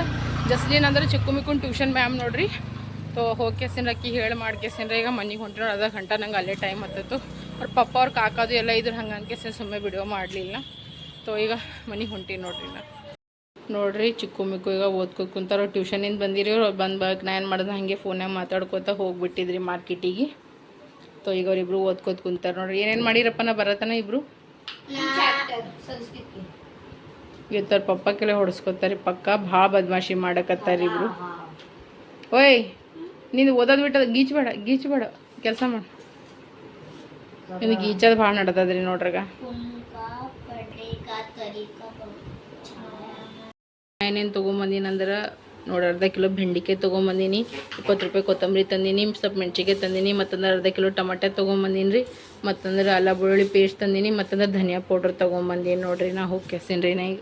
ಜಸ್ಲಿನ್ ಅಂದ್ರೆ ಚಿಕ್ಕು ಟ್ಯೂಷನ್ ಮ್ಯಾಮ್ ನೋಡ್ರಿ. ತೋ ಕೇಸಿನ ಅಕ್ಕಿ ಹೇಳಿ ಮಾಡ್ಕೆಸಿನ್ರ ಈಗ ಮನೆಗೆ ಹೊಂಟಿರೋ ಅರ್ಧ ಗಂಟೆ ನಂಗೆ ಅಲ್ಲೇ ಟೈಮ್ ಹತ್ತಿತ್ತು. ಅವ್ರ ಪಪ್ಪ, ಅವ್ರ ಕಾಕಾದು ಎಲ್ಲ ಇದ್ರ ಹಂಗೆ ಸುಮ್ಮನೆ ವಿಡಿಯೋ ಮಾಡಲಿಲ್ಲ. ತೋ, ಈಗ ಮನೆಗೆ ಹೊಂಟೀನಿ ನೋಡ್ರಿ ನಾ. ನೋಡ್ರಿ, ಚಿಕ್ಕು ಮಿಕ್ಕು ಈಗ ಓದ್ಕೋತ ಕುಂತಾರ. ಟ್ಯೂಷನಿಂದ ಬಂದಿರಿ ಅವ್ರು ಬಂದು ಬಾಕ್ ನಾ ಏನು ಮಾಡ್ದೆ? ಹಾಗೆ ಫೋನ್ಯಾಗ ಮಾತಾಡ್ಕೋತ ಹೋಗ್ಬಿಟ್ಟಿದ್ರಿ ಮಾರ್ಕೆಟಿಗೆ. ತೊ, ಈಗ ಅವ್ರಿಬ್ರು ಓದ್ಕೋತ ಕುಂತಾರೆ ನೋಡ್ರಿ. ಏನೇನು ಮಾಡಿರಪ್ಪ ನಾ ಬರತನ ಇಬ್ರು? ಇವತ್ತವ್ರ ಪಪ್ಪ ಕೆಲ ಹೊಡ್ಸ್ಕೊತಾರಿ. ಪಕ್ಕ ಭಾಳ ಬದಮಾಶಿ ಮಾಡಕತ್ತಾರೆ ಇಬ್ರು. ಓಯ್ ನೀನು ಓದೋದು ಬಿಟ್ಟದ ಗೀಚ್ಬೇಡ ಗೀಚ್ಬೇಡ. ಕೆಲಸ ಮಾಡು ನಿಮಗೆ ಈಜಾದ ಭಾಳ ನಡ್ದದ್ರಿ ನೋಡ್ರಗ? ಏನೇನು ತೊಗೊಂಬಂದಿನಂದ್ರೆ ನೋಡಿ ಅರ್ಧ ಕಿಲೋ ಬೆಂಡಿಕಾಯಿ ತೊಗೊಂಬಂದೀನಿ, ಇಪ್ಪತ್ತು ರೂಪಾಯಿ ಕೊತ್ತಂಬರಿ ತಂದೀನಿ ಸ್ವಲ್ಪ ಮೆಣಸಿಗೆ ತಂದೀನಿ ಮತ್ತಂದ್ರೆ ಅರ್ಧ ಕಿಲೋ ಟೊಮಾಟೆ ತೊಗೊಂಬಂದೀನಿ ರೀ ಮತ್ತಂದ್ರೆ ಅಲ್ಲ ಬೆಳ್ಳುಳ್ಳಿ ಪೇಸ್ಟ್ ತಂದೀನಿ, ಮತ್ತಂದ್ರೆ ಧನಿಯಾ ಪೌಡ್ರ್ ತೊಗೊಂಬಂದೀನಿ ನೋಡ್ರಿ ನಾ ಹೋಗಿ ಕೆಸಿನ್ರಿ ನಾ ಈಗ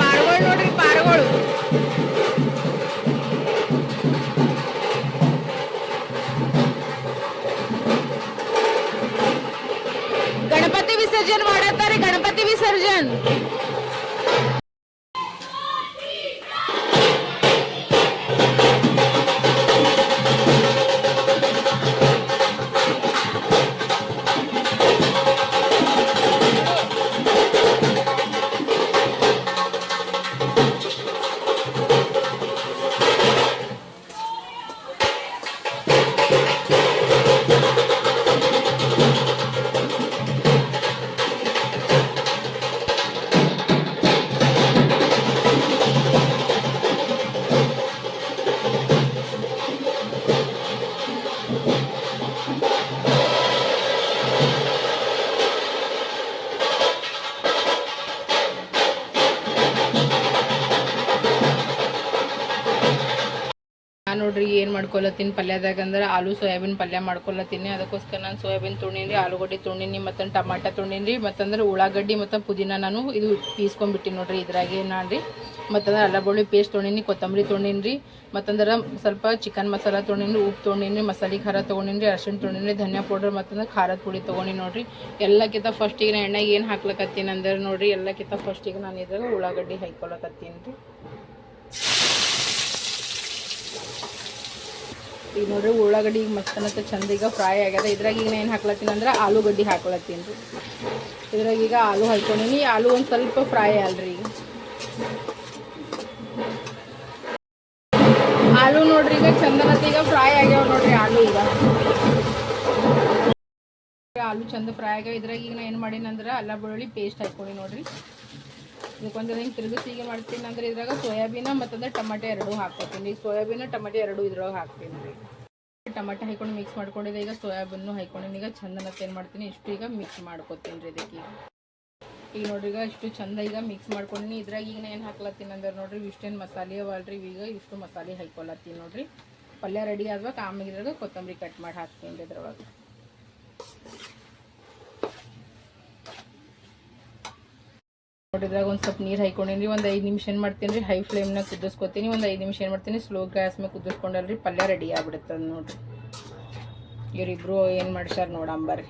ಪಾರ್ಗೋಳು ನೋಡ್ರಿ ಪಾರ್ಗೋಳು ಮಾಡತ್ತಾರೆ ಗಣಪತಿ ನೋಡ್ರಿ, ಏನು ಮಾಡ್ಕೊಳ್ಳತ್ತೀನಿ ಪಲ್ಯದಾಗ ಅಂದ್ರೆ ಆಲೂ ಸೋಯಾಬೀನ್ ಪಲ್ಯ ಮಾಡ್ಕೊಳ್ಳತ್ತೀನಿ ಅದಕ್ಕೋಸ್ಕರ ನಾನು ಸೋಯಾಬೀನ್ ತೊಗೊಂಡಿನಿ ಆಲೂಗಡ್ಡೆ ತೊಂಡಿನಿ ಮತ್ತು ಟಮಾಟ ತೊಗೊಂಡಿನಿ ಮತ್ತಂದ್ರೆ ಉಳ್ಳಾಗಡ್ಡಿ ಮತ್ತು ಪುದೀನ ನಾನು ಇದು ಪೀಸ್ಕೊಂಡ್ಬಿಟ್ಟಿನಿ ನೋಡ್ರಿ ಇದ್ರಾಗೆ ನಾನು ರೀ ಮತ್ತಂದ್ರೆ ಅಲ್ಲ ಬೆಳ್ಳುಳ್ಳಿ ಪೇಸ್ಟ್ ತೊಗೊಂಡಿನಿ ಕೊತ್ತಂಬರಿ ತೊಗೊಂಡಿನಿ ಮತ್ತಂದ್ರೆ ಸ್ವಲ್ಪ ಚಿಕನ್ ಮಸಾಲ ತೊಗೊಂಡಿನಿ ಉಪ್ಪು ತೊಗೊಂಡಿನಿ ಮಸಾಲೆ ಖಾರ ತೊಗೊಂಡಿನಿ ಅರ್ಶಿಣ ತೊಗೊಂಡಿನಿ ಧನಿಯಾ ಪೌಡರ್, ಮತ್ತಂದ್ರೆ ಖಾರದ ಪುಡಿ ತೊಗೊಂಡಿ ನೋಡ್ರಿ. ಎಲ್ಲಕ್ಕಿಂತ ಫಸ್ಟಿಗೆ ನಾ ಎಣ್ಣೆಗೆ ಏನು ಹಾಕ್ಲಕತ್ತೀನಿ ಅಂದ್ರೆ ನೋಡ್ರಿ, ಎಲ್ಲಕ್ಕಿಂತ ಫಸ್ಟಿಗೆ ನಾನು ಇದ್ರಾಗ ಉಳ್ಳಾಗಡ್ಡಿ ಹಾಕ್ಕೊಳಕತ್ತೀನಿ ರೀ. ಈಗ ನೋಡ್ರಿ ಉಳ್ಳಾಗಡ್ಡಿ ಈಗ ಮಸ್ತ್ ಚಂದ ಈಗ ಫ್ರೈ ಆಗ್ಯದ. ಇದ್ರಾಗ ಈಗ ಏನು ಹಾಕ್ಲತ್ತೀನಿ ಅಂದ್ರೆ ಆಲೂಗಡ್ಡಿ ಹಾಕ್ಲತ್ತೀನಿ ರೀ. ಇದ್ರಾಗ ಈಗ ಆಲೂ ಹಾಕೊಂಡಿನಿ ಆಲೂ ಒಂದು ಸ್ವಲ್ಪ ಫ್ರೈ ಈಗ. ಆಲೂ ನೋಡ್ರಿ ಈಗ ಚಂದನತ್ತ ಈಗ ಫ್ರೈ ಆಗ್ಯಾವ ನೋಡ್ರಿ ಆಲೂ ಈಗ. ಆಲೂ ಚಂದ ಫ್ರೈ ಆಗ್ಯಾವ. ಇದ್ರಾಗ ಈಗ ನಾ ಏನು ಮಾಡೀನಿ ಅಂದ್ರೆ ಅಲ್ಲ ಬೆಳ್ಳುಳ್ಳಿ ಪೇಸ್ಟ್ ಹಾಕೊಂಡಿ ನೋಡ್ರಿ. ಇದಕ್ಕೊಂದು ಹಿಂಗೆ ತಿರುಗಿಸಿ ಈಗ ಮಾಡ್ತೀನಿ ಅಂದ್ರೆ ಇದ್ರಾಗ ಸೋಯಾಬೀನ ಮತ್ತಂದ್ರೆ ಟಮಾಟೆ ಎರಡು ಈಗ ಸೋಯಾಬೀನ ಟಮಾಟೆ ಎರಡು ಇದ್ರೊಳಗೆ ಹಾಕ್ತೀನಿ. ರೀ ಟಮಾಟೆ ಹಾಕೊಂಡು ಮಿಕ್ಸ್ ಮಾಡ್ಕೊಂಡಿದ್ದೆ. ಈಗ ಸೋಯಾಬೀನು ಹಾಕೊಂಡಿನಿ ಈಗ ಚಂದನತ್ತೆ ಏನು ಮಾಡ್ತೀನಿ? ಇಷ್ಟು ಈಗ ಮಿಕ್ಸ್ ಮಾಡ್ಕೊತೀನಿ ರೀ ಇದಕ್ಕೆ. ಈಗ ಈಗ ನೋಡ್ರಿ, ಈಗ ಇಷ್ಟು ಚಂದ ಈಗ ಮಿಕ್ಸ್ ಮಾಡ್ಕೊಂಡಿನಿ. ಇದ್ರಾಗ ಈಗ ಏನು ಹಾಕ್ಲತ್ತೀನಿ ಅಂದ್ರೆ ನೋಡ್ರಿ, ಇಷ್ಟೇನು ಮಸಾಲೆ ಅವಲ್ರಿ. ಈಗ ಇಷ್ಟು ಮಸಾಲೆ ಹಾಕೊಳತ್ತೀನಿ ನೋಡ್ರಿ. ಪಲ್ಯ ರೆಡಿ ಆದ್ವಾಗ ಆಮೇಲೆ ಇದ್ರಾಗ ಕೊತ್ತಂಬರಿ ಕಟ್ ಮಾಡಿ ಹಾಕ್ತೀನಿ ರೀ ಇದ್ರೊಳಗೆ. ಇದ್ರಾಗ ಒಂದು ಸ್ವಲ್ಪ ನೀರು ಹಾಕೊಂಡೇನಿ ಒಂದು ಐದು ನಿಮಿಷ ಏನು ಮಾಡ್ತೀನಿ ರೀ ಹೈ ಫ್ಲೇಮ್ನಾಗ ಕುದಿಸ್ಕೊತೀನಿ ಒಂದು ಐದು ನಿಮಿಷ ಏನು ಮಾಡ್ತೀನಿ ಸ್ಲೋ ಗ್ಯಾಸ್ ಮೇಲೆ ಕುದಿಸ್ಕೊಂಡಲ್ರಿ ಪಲ್ಯ ರೆಡಿ ಆಗ್ಬಿಡುತ್ತೆ ನೋಡ್ರಿ. ಇವರಿಬ್ರು ಏನು ಮಾಡ್ಸ್ಯಾರ ನೋಡಂಬರ್ರಿ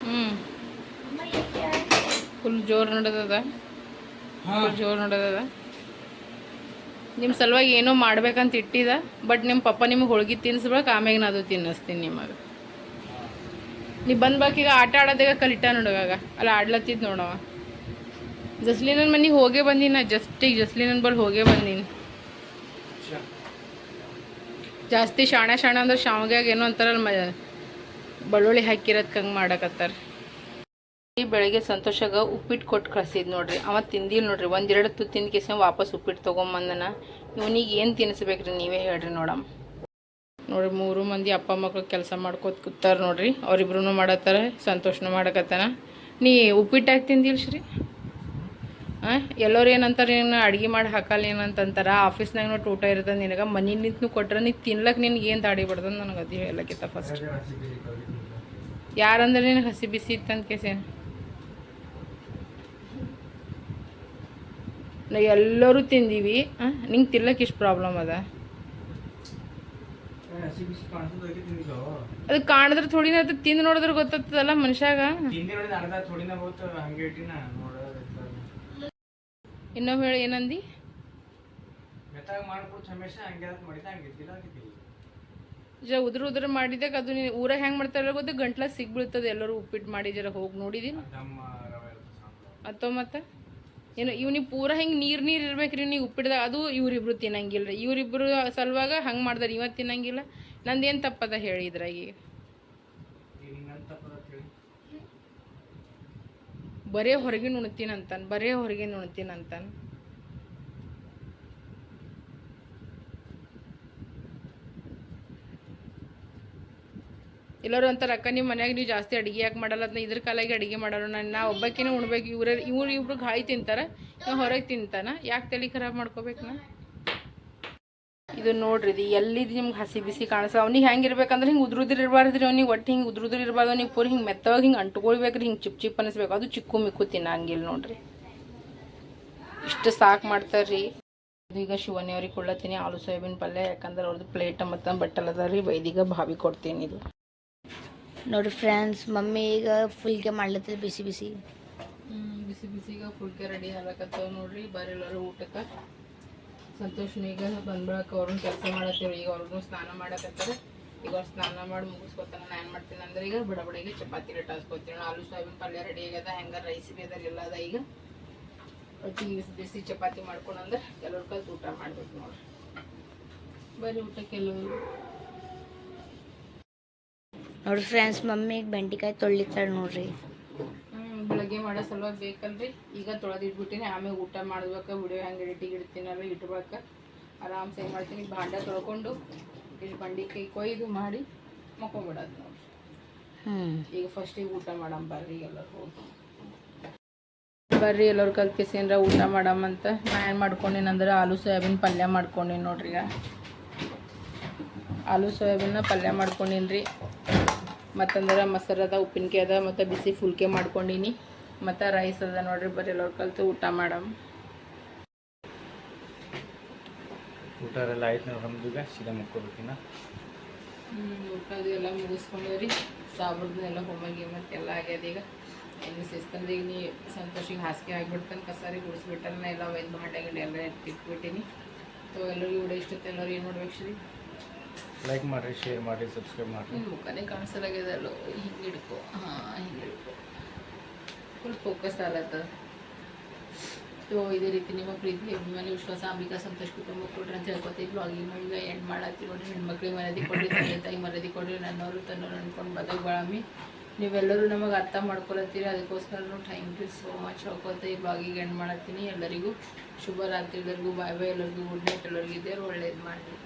ಹ್ಞೂ ಫುಲ್ ಜೋರು ನಡೆದದ? ಫುಲ್ ಜೋರು ನಡೆದದ? ನಿಮ್ಮ ಸಲುವಾಗಿ ಏನೋ ಮಾಡ್ಬೇಕಂತ ಇಟ್ಟಿದ ಬಟ್ ನಿಮ್ಮ ಪಪ್ಪ ನಿಮಗೆ ಹೋಳ್ಗೆ ತಿನ್ಸ್ಬೇಕು ಆಮ್ಯಾಗ ನಾನು ಅದು ತಿನ್ನಿಸ್ತೀನಿ ನಿಮಗೆ. ನೀ ಬಂದ್ಬೇಕು ಈಗ ಆಟ ಆಡೋದಾಗ ಕಲಿಟ ನೋಡುವಾಗ ಅಲ್ಲ ಆಡ್ಲತ್ತಿದ್ ನೋಡವ ಜಸ್ಲಿನನ್ ಮನೆಗೆ ಹೋಗೇ ಬಂದೀನಿ ಜಸ್ಟ್ ಈಗ ಜಸ್ಲಿನನ್ ಬಳಿ ಹೋಗೇ ಬಂದೀನಿ. ಜಾಸ್ತಿ ಶಾಣ ಶಾಣ ಅಂದ್ರೆ ಶಾವ್ಗ್ಯಾಗ ಏನೋ ಅಂತಾರಲ್ಲ ಮ ಬೆಳ್ಳುಳ್ಳಿ ಹಾಕಿರೋದಕ್ಕೆ ಹಂಗೆ ಮಾಡಕತ್ತಾರ. ಈ ಬೆಳಗ್ಗೆ ಸಂತೋಷಾಗ ಉಪ್ಪಿಟ್ಟು ಕೊಟ್ಟು ಕಳ್ಸಿದ್ ನೋಡ್ರಿ. ಅವ ತಿಂದಿಲ್ಲ ನೋಡ್ರಿ. ಒಂದೆರಡು ತು ತಿಂದ ಕೇಸ ವಾಪಸ್ ಉಪ್ಪಿಟ್ಟು ತೊಗೊಂಬಂದನ. ಇವನಿಗೆ ಏನು ತಿನ್ನಿಸ್ಬೇಕ್ರಿ ನೀವೇ ಹೇಳ್ರಿ ನೋಡಮ್ಮ ನೋಡ್ರಿ, ಮೂರು ಮಂದಿ ಅಪ್ಪ ಮಕ್ಳು ಕೆಲಸ ಮಾಡ್ಕೋತ ಕೂತಾರ ನೋಡ್ರಿ. ಅವ್ರಿಬ್ರು ಮಾಡತ್ತಾರ, ಸಂತೋಷನೂ ಮಾಡಕತ್ತಾನ. ನೀ ಉಪ್ಪಿಟ್ಟು ಹಾಕಿ ತಿಂದಿಲ್ಲ ಶ್ರೀ? ಹಾಂ ಎಲ್ಲರೂ ಏನಂತಾರೆ ನೀನು ಅಡ್ಗೆ ಮಾಡಿ ಹಾಕಲ್ಲ ಏನಂತಂತಾರ? ಆಫೀಸ್ನಾಗ ಟೂಟ ಇರ್ತದೆ ನಿನಗೆ, ಮನೆ ನಿಂತು ಕೊಟ್ರೆ ನೀ ತಿನ್ಲಕ್ಕೆ ನಿನಗೆ ಏನು ದಾಡಿ ಬಿಡದ ನನಗೆ ಅದು ಹೇಳಕ್ಕಿತ್ತ ಫಸ್ಟ್ ಯಾರಂದ್ರೆ ನಿನಗೆ ಹಸಿ ಬಿಸಿ ಇತ್ತಂತ ಕೇಸೆ ನಾ ಎಲ್ಲರೂ ತಿಂದೀವಿ. ನಿಂಗೆ ತಿನ್ಲಕ್ಕೆ ಇಷ್ಟು ಪ್ರಾಬ್ಲಮ್ ಅದ ಹಸಿ ಬಿಸಿ ಕಾಣಿಸೋದಕ್ಕೆ ತಿಂದಿದ್ದು ಅದು ಕಾಣಿದ್ರೆ ಥೋಡಿನ ಅದು ತಿಂದು ನೋಡಿದ್ರೆ ಗೊತ್ತಾಗ್ತದಲ್ಲ ಮನುಷ್ಯಾಗ? ತಿಂದಿ ನೋಡಿದ ಅರ್ಧ ಥೋಡಿನ ಹೋಗ್ತು ಹಂಗೆ ಇಟ್ಟಿನ ನೋಡೋದು ಇನ್ನೊಮ್ಮೆ ಹೇಳಿ ಏನಂದಿ? ಜ ಉದ್ರ ಉದ್ರ ಮಾಡಿದಾಗ ಅದು ನೀನು ಊರಾಗ ಹೆಂಗೆ ಮಾಡ್ತಾರ ಗೊತ್ತ ಗಂಟ್ಲ ಸಿಗ್ಬೀಳ್ತದೆ ಎಲ್ಲರೂ ಉಪ್ಪಿಟ್ಟು ಮಾಡಿ ಜರ ಹೋಗಿ ನೋಡಿದೀನಿ. ಅತ್ತೋ ಮತ್ತೆ? ಏನು, ಇವ್ನಿಗೆ ಪೂರ ಹಿಂಗೆ ನೀರು ನೀರು ಇರ್ಬೇಕ್ರಿ ನೀವು ಉಪ್ಪಿಡ್ದಾಗ ಅದು ಇವರಿಬ್ರು ತಿನ್ನಂಗಿಲ್ಲ ರೀ ಇವರಿಬ್ರು ಸಲುವಾಗ ಹಂಗೆ ಮಾಡ್ದಾರೆ ಇವತ್ತು ತಿನ್ನಂಗಿಲ್ಲ. ನಂದೇನು ತಪ್ಪದ ಹೇಳಿ ಇದ್ರಾಗಿ. ಬರೇ ಹೊರಗಿನ ಉಣ್ತೀನಿ ಅಂತಾನೆ ಬರೇ ಹೊರಗಿನ ಉಣ್ತೀನಿ ಅಂತಾನೆ ಎಲ್ಲರೂ ಅಂತಾರೆ, ಅಕ್ಕ ನಿಮ್ಮ ಮನ್ಯಾಗ ನೀವು ಜಾಸ್ತಿ ಅಡುಗೆ ಯಾಕೆ ಮಾಡಲ್ಲ ಅದನ್ನ ಇದ್ರ ಕಾಲಾಗಿ ಅಡುಗೆ ಮಾಡೋರು ನಾನು ನಾ ಒಬ್ಬಾಕಿನೇ ಉಣ್ಬೇಕು, ಇವ್ರ, ಇವ್ರು ಇಬ್ರು ಗಾಳಿ ತಿಂತಾರೆ ನಾವು ಹೊರಗೆ ತಿಂತಾನ, ಯಾಕೆ ತಲೆ ಖರಾಬ್ ಮಾಡ್ಕೋಬೇಕು ನಾ ಇದು ನೋಡ್ರಿ, ಇದು ಎಲ್ಲಿದ್ದು ನಿಮ್ಗೆ ಹಸಿ ಬಿಸಿ ಕಾಣಿಸ್ತಾವ ಅವ್ನಿಗೆ ಹೆಂಗೆ ಇರ್ಬೇಕಂದ್ರೆ ಹಿಂಗೆ ಉದ್ರುದ್ರ ಇರಬಾರ್ದ್ರಿ ಅವ್ನಿಗೆ, ಒಟ್ಟು ಹಿಂಗೆ ಉದ್ರುದ್ರ ಇರಬಾರ್ದು, ಅವ್ನಿಗೆ ಪೂರಿ ಹಿಂಗೆ ಮೆತ್ತವಾಗಿ ಹಿಂಗೆ ಅಂಟ್ಕೊಳ್ಬೇಕ್ರಿ, ಹಿಂಗೆ ಚಿಪ್ ಚಿಪ್ ಅನಿಸ್ಬೇಕು, ಅದು ಚಿಕ್ಕು ಮಿಕ್ಕು ತಿನ್ನಂಗಿಲ್ಲ ನೋಡ್ರಿ. ಇಷ್ಟು ಸಾಕು ಮಾಡ್ತಾರ್ರಿ. ಈಗ ಶಿವನಿಯವ್ರಿಗೆ ಕೊಡ್ಲತ್ತೀನಿ ಆಲೂ ಸೋಯಾಬೀನ್ ಪಲ್ಯ, ಯಾಕಂದ್ರೆ ಅವ್ರದ್ದು ಪ್ಲೇಟ್ ಮತ್ತು ಬಟ್ಟಲ್ ಅದ ರೀ ವೈದಿಗ ಭಾವಿ ಕೊಡ್ತೀನಿ ಇದು. ನೋಡ್ರಿ ಫ್ರೆಂಡ್ಸ್, ಮಮ್ಮಿ ಈಗ ಫುಲ್ಗೆ ಮಾಡ್ಲತ್ತದ ಬಿಸಿ ಬಿಸಿ. ಬಿಸಿ ಬಿಸಿಗ ಫುಲ್ಗೆ ರೆಡಿ ಆಗ್ಲಕತ್ತಾವ ನೋಡ್ರಿ ಎಲ್ಲರೂ ಊಟಕ್ಕೆ. ಸಂತೋಷ್ ಈಗ ಬಂದ್ಬಿಡಕ್ಕೆ ಅವ್ರನ್ನ ಕೆಲಸ ಮಾಡತ್ತೀವಿ ಈಗ ಅವ್ರನ್ನೂ ಸ್ನಾನ ಮಾಡಕತ್ತಾರೆ. ಈಗ ಅವ್ರು ಸ್ನಾನ ಮಾಡಿ ಮುಗಿಸ್ಕೊತಾನ ನಾನು ಏನು ಮಾಡ್ತೀನಿ ಅಂದ್ರೆ ಈಗ ಬಡಬಡಿಗೆ ಚಪಾತಿ ರೇಟ್ ಹಾಸ್ಕೊತೀನಿ ಆಲೂ ಸೋಯಾಬೀನ್ ಪಲ್ಯ ರೆಡಿ ಆಗ್ಯದ ಹೆಂಗೆ ರೈಸ್ ಬಿ ಎಲ್ಲ ಅದ ಈಗ. ಬಿಸಿ ಬಿಸಿ ಚಪಾತಿ ಮಾಡ್ಕೊಂಡು ಅಂದ್ರೆ ಎಲ್ಲರ ಕಲ್ತು ಊಟ ಮಾಡ್ಬೇಕು ನೋಡ್ರಿ. ಬರೀ ಊಟಕ್ಕೆ ಎಲ್ಲರೂ. ನೋಡ್ರಿ ಫ್ರೆಂಡ್ಸ್ ಮಮ್ಮಿಗೆ ಬೆಂಡೆಕಾಯಿ ತೊಳಿತಾಳೆ ನೋಡ್ರಿ. ಬೆಳಗ್ಗೆ ಮಾಡೋ ಸಲುವಾಗಿ ಬೇಕಲ್ರಿ. ಈಗ ತೊಳೆದಿಟ್ಬಿಟ್ಟಿನಿ ಆಮೇಲೆ ಊಟ ಮಾಡ್ಬೇಕು ವಿಡಿಯೋ ಹೆಂಗೆ ಎಡಿಟಿಗೆ ಇಡ್ತೀನಲ್ಲ ಇಟ್ಬೇಕು. ಆರಾಮ್ಸೆ ಏನು ಮಾಡ್ತೀನಿ ಭಾಂಡ ತೊಳ್ಕೊಂಡು ಇಲ್ಲಿ ಬಂಡಿಕಾಯಿ ಕೊಯ್ದು ಮಾಡಿ ಮಕ್ಕೊಂಬಿಡೋದು ನೋಡ್ರಿ. ಹ್ಞೂ ಈಗ ಫಸ್ಟಿಗೆ ಊಟ ಮಾಡಮ್ ಬರ್ರಿ ಎಲ್ಲರೂ ಹೋಗಿ. ಬರ್ರಿ ಎಲ್ಲರು ಕಲ್ಪಿಸಿ ಏನಾರ ಊಟ ಮಾಡಮ್ಮಂತ ನಾ ಏನು ಮಾಡ್ಕೊಂಡಿನಂದ್ರೆ ಆಲೂ ಸೋಯಾಬೀನ್ ಪಲ್ಯ ಮಾಡ್ಕೊಂಡಿನಿ ನೋಡ್ರಿ ಈಗ. ಆಲೂ ಸೋಯಾಬೀನ್ನ ಪಲ್ಯ ಮಾಡ್ಕೊಂಡಿನ್ರಿ. ರೀ ಮತ್ತಂದ್ರೆ ಮೊಸರು ಅದ ಉಪ್ಪಿನಕಾಯಿ ಅದ ಮತ್ತು ಬಿಸಿ ಫುಲ್ಕೆ ಮಾಡ್ಕೊಂಡೀನಿ. ಮತ್ತು ರೈಸ್ ಅದ ನೋಡ್ರಿ ಬರೀ ಎಲ್ಲರು ಕಲಿತು ಊಟ ಮಾಡಮ್. ಊಟ ಎಲ್ಲ ಆಯ್ತು ನೋಡಿ ನಮ್ದು ಈಗ ಸೀದಾ ಮುಕ್ಕೋಬೇಕಿನ್ನ ಊಟ ಅದು ಎಲ್ಲ ಮುಗಿಸ್ಕೊಂಡೇವ್ರಿ. ಸಾಬ್ರದ್ದೆಲ್ಲ ಹೋಮಗಿ ಮತ್ತು ಎಲ್ಲ ಆಗ್ಯದ ಈಗ. ಇನ್ನು ಈಗ ನೀ ಸಂತೋಷಿಗೆ ಹಾಸಿಗೆ ಆಗಿಬಿಡ್ತಾನೆ ಕಸಾರಿ ಗುಡಿಸ್ಬಿಟ್ಟಲ್ಲ ನಾ ಎಲ್ಲ ಒಯ್ದು ಭಾಂಡೆ ಗಿಂಡೆ ಎಲ್ಲ ಎತ್ತಿಟ್ಬಿಟ್ಟಿನಿ ಸೊ ಎಲ್ಲರಿಗೂ ವಿಡಿಯೋ ಇಷ್ಟ ಎಲ್ಲರೂ ಏನು ಮಾಡ್ಬೇಕು ಶ್ರೀ? ಲೈಕ್ ಮಾಡಿ ಶೇರ್ ಮಾಡಿ ಸಬ್ಸ್ಕ್ರೈಬ್ ಮಾಡಿ ಮುಖನೇ ಕಾಣಿಸಲಾಗಿದೆ ಅಲ್ಲೋ ಹಿಂಗೆ ಹಿಡ್ಕೊ. ಹಾಂ, ಹಿಂಗೆ ಹಿಡ್ಕೊ. ಫುಲ್ ಫೋಕಸ್ ಆಗತ್ತ ಸೊ ಇದೇ ರೀತಿ ನಿಮ್ಮ ಪ್ರೀತಿ, ಅಭಿಮಾನಿ, ವಿಶ್ವಾಸ, ಅಂಬಿಕಾ, ಸಂತೋಷ್ ಕುಟುಂಬ ಕೊಡ್ರಿ ಅಂತ ಹೇಳ್ಕೊತೀವಿ. ಬ್ಲಾಗಿಂಗ್ ಈಗ ಎಂಡ್ ಮಾಡತ್ತೀವಿ ನೋಡ್ರಿ. ಹೆಣ್ಮಕ್ಳಿಗೆ ಮರ್ಯಾದೆ ಕೊಡ್ರಿ, ತಂದೆ, ತಾಯಿ ಮರ್ಯಾದೆ ಕೊಡ್ರಿ ನನ್ನವರು ತನ್ನವ್ರು ಅನ್ಕೊಂಡು ಬದಕ್ ಬಾಳಮಿ ನೀವೆಲ್ಲರೂ ನಮಗೆ ಅರ್ಥ ಮಾಡ್ಕೊಳತ್ತೀರಿ. ಅದಕ್ಕೋಸ್ಕರ ಥ್ಯಾಂಕ್ ಯು ಸೋ ಮಚ್ ಹೇಳ್ಕೊತ ಈ ಬ್ಲಾಗಿಗೆ ಎಂಡ್ ಮಾಡತ್ತೀನಿ. ಎಲ್ಲರಿಗೂ ಶುಭ ರಾತ್ರಿ ಎಲ್ಲರಿಗೂ ಬಾಯ್ ಬಾಯ್ ಎಲ್ಲರಿಗೂ ಗುಡ್ ನೈಟ್ ಎಲ್ಲರಿಗೂ ಇದ್ದೇವೆ ಒಳ್ಳೇದು ಮಾಡಿರಿ.